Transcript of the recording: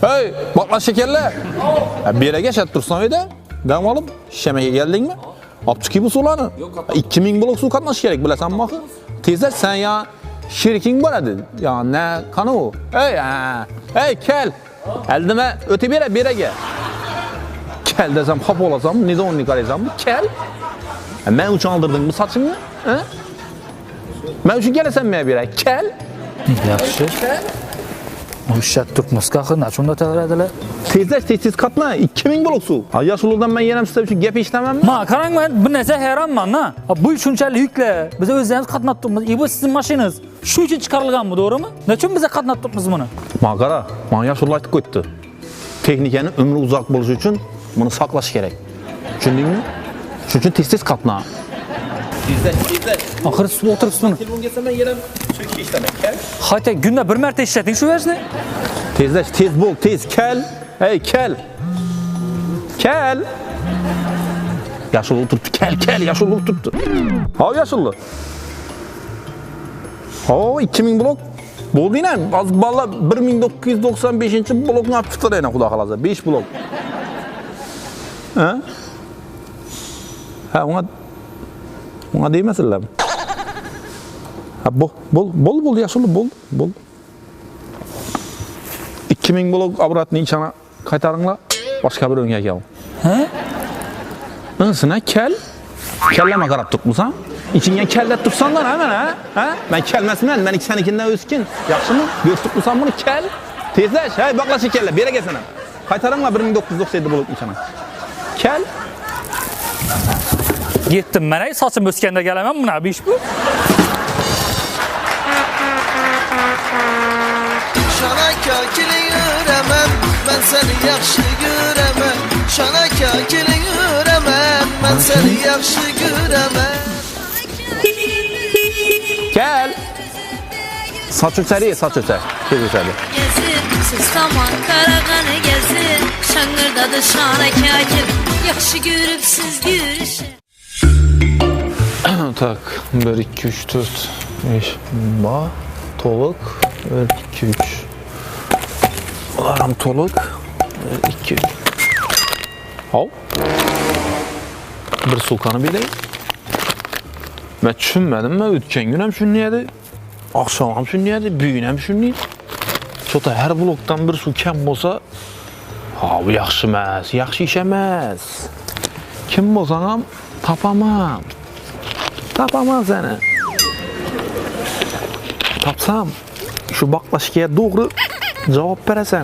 Hey, bakla şekerler. Ha, bir yere geçet dursan öyle. Gam alıp şemeye geldin mi? Apçıki bu sulanı. 2000 blok su katlaş gerek bilesen bak. Teyze sen ya şirikin var hadi. Ya ne kanı o? Hey ha. Hey kel. Eldime öte bir yere bir yere gel. Kel desem hap olasam ne de onu karayacağım. Kel. Ha, ben uçan aldırdın bu saçını. He? Ben üçün gelesem mi bir yere? Kel. Yaxshi. Uşak Turkmuska xına şunda təvrədilə. Tezleş tez katla 2000 blok su. Ha yaşlıdan ben yenem size için gep işlemem mi? Ma qarang men bir narsa hayronman ha. Bu shunchalik yukla. Biz o'zimiz qatnatdikmiz. E bu sizning mashinangiz. Shu uchun chiqarilganmi, to'g'rimi? Nechun biz qatnatdikmiz buni? Mağara, bana yaşlı aytıp koydu. Tehnikenin ömrü uzak buluş için bunu saklaş gerek. Düşündün mü? Şu için tez tez katla. Oxiri suv o'tiribsiz buni. Telefon gelse ben yenem çünkü işlemek. Kel. Hayta kunda bir marta ishlating shu versni. Tezleş, tez bol, tez, kel. Hey kel. Kel. Yaşlı oturttu, kel kel, yaşlı oturttu. Ha yaşlı. Ha 2000 blok. Boldu yine. Az balla 1995. blokun apıftır yine kuda kalaza. 5 blok. Ha? Ha ona ona deyməsinlər. Ha, ah, bol, bol, bol, bol, yaşılı, bol, bol. 2000 bol avratını içana qaytarınla, başqa bir öngə gəl. Hə? Insına kəl, kəlləmə qarab tutmusan, içindən kəllət tutsan da həmən, hə? Hə? Mən kəlməsindən, mən sənikindən özkin, yaxşımı? Göz tutmusan bunu kəl, tezləş, hə, baqla şəkəllə, belə gəlsənə. Qaytarınla 1997 bol içana. Kəl, Yetdim men ay sochim o'skanda kelaman buna bu ish bu. Şana kakili göremem Ben seni yaxşı göremem Şana kakili göremem Ben seni yaxşı göremem Kel. Saç öteri, saç öter. Tez öteri. Gezir, siz saman qarağanı gezir Şangırdadı şana kakir Yaxşı görüb siz gülüşür Tak, 1, 2, 3, 4, 5, ba, toluk, 1, 2, 3. Alarm toluk, 1, 2, 3. Hop. Bir sulkanı bileyim. Ben düşünmedim mi? Ötken gün hem şunluydu. Akşam hem şunluydu, bugün hem şunluydu. Çota her bloktan bir su kem olsa Ha bu yaxşı emas, yaxşı. Kim bolsam ham tapamam. topaman seni topsam shu boqlashga to'g'ri javob berasan.